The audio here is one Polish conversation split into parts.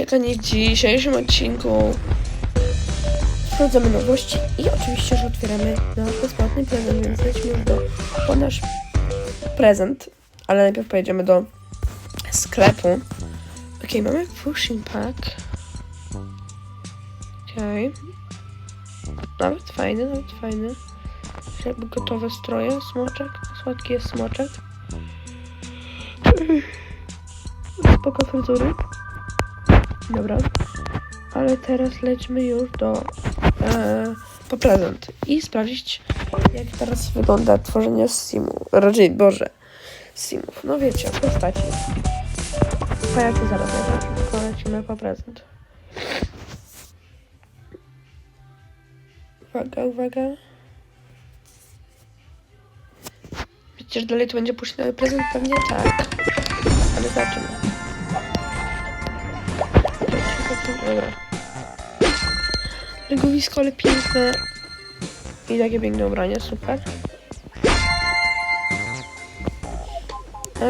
Wiecie, kochani, w dzisiejszym odcinku sprawdzamy nowości i oczywiście, że otwieramy nasz bezpłatny prezent, więc już do, po nasz prezent, ale najpierw pojedziemy do sklepu. Okej, mamy pushing pack. Okej. Nawet fajny, nawet fajny. Jakby gotowe stroje, smoczek. Słodki jest smoczek. Spoko fryzury. Dobra. Ale teraz lećmy już do e, po prezent i sprawdzić jak teraz wygląda tworzenie simu. Raczej, Boże, simów. No wiecie, postaci. To zaraz ja tylko lecimy po prezent. Uwaga, uwaga. Wiecie, że dalej to będzie puszczony prezent? Pewnie tak. Ale zobaczymy. Dobra. Legowisko, ale piękne. I takie piękne ubrania, super.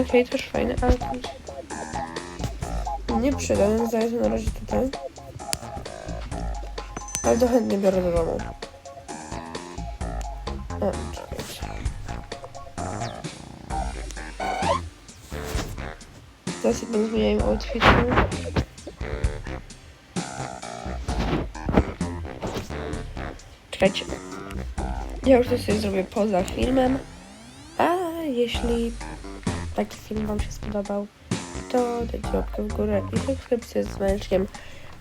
Okej, też fajne, ale się nie przyda, więc daję na razie tutaj. Ale to chętnie biorę do domu. O. Teraz będę zmieniał outfit. Ja już to sobie zrobię poza filmem. A jeśli taki film Wam się spodobał, to dajcie łapkę w górę i subskrypcję z męczkiem.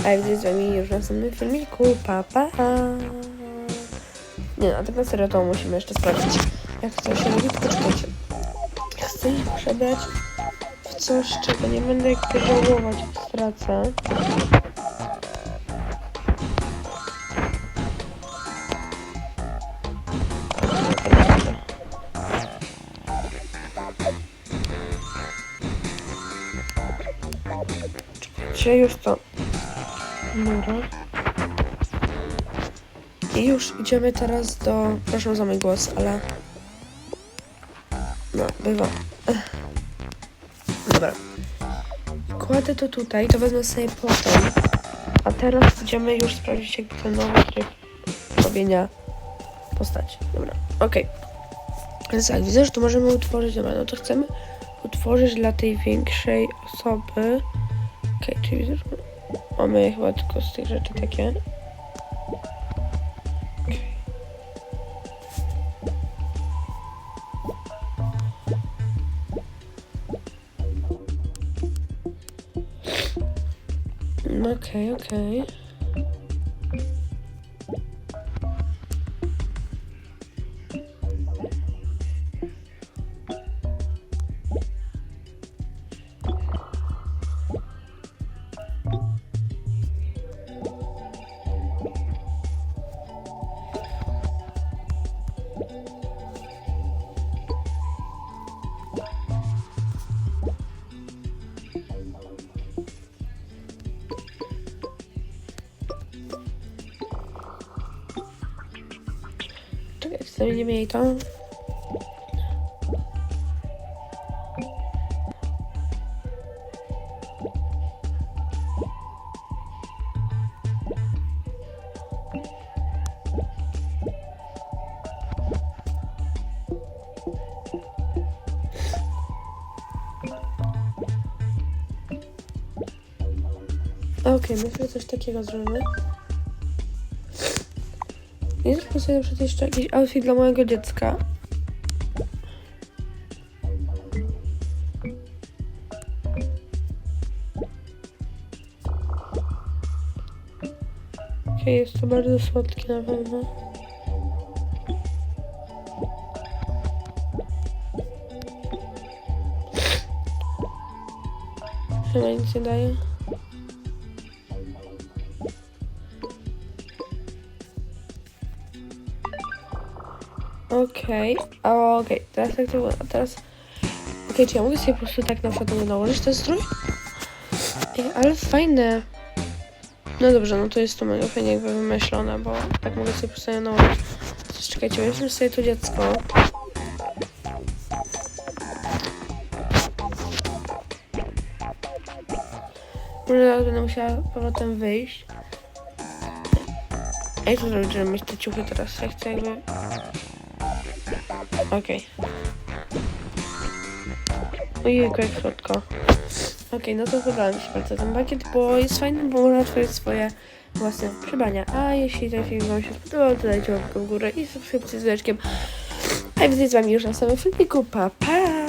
A jak z Wami już w następnym filmiku. Pa, pa! Nie no, a tak na serio to musimy jeszcze sprawdzić, jak to się robi. Tylko. Chcę ich przebrać w coś, czego nie będę żałować, stracę. Czy już to. Dobra. I już idziemy teraz do. Proszę za mój głos, ale. No, bywa. Ech. Dobra. Kładę to tutaj, to wezmę sobie potem. A teraz idziemy już sprawdzić jakby ten nowy tryb robienia postaci. Dobra, okej. Więc tak, widzę, że tu możemy utworzyć, dobra, no to chcemy utworzyć dla tej większej osoby. Okej, czyli widzę, że mamy chyba tylko z tych rzeczy takie. Okej. No okej. Czekaj, nie mieli to. Okej, my sobie coś takiego zrobimy. I zróbmy sobie przykład jeszcze jakiś outfit dla mojego dziecka. Okej, jest to bardzo słodkie na pewno. Chyba nic nie daje. Okej, okej, teraz jak to wygląda, teraz... Okej, czy ja mogę sobie po prostu tak na przykład nałożyć ten strój? Ej, ale fajne. No dobrze, no to jest to mega fajnie jakby wymyślone, bo tak mogę sobie po prostu nałożyć. Coś, czekajcie, weźmy sobie to dziecko. Może zaraz będę musiała powrotem wyjść. A jak to zrobić, żeby mieć te ciuchy teraz? Ja chcę jakby... Okej. Ojejku, jak słodko. Okej, no to wybrałem się bardzo ten pakiet, bo jest fajny, bo można otworzyć swoje własne przebrania. A jeśli ten film Wam się spodobał, to dajcie łapkę w górę i subskrypcję z dzwoneczkiem. A widzę z Wami już na samym filmiku. Pa, pa!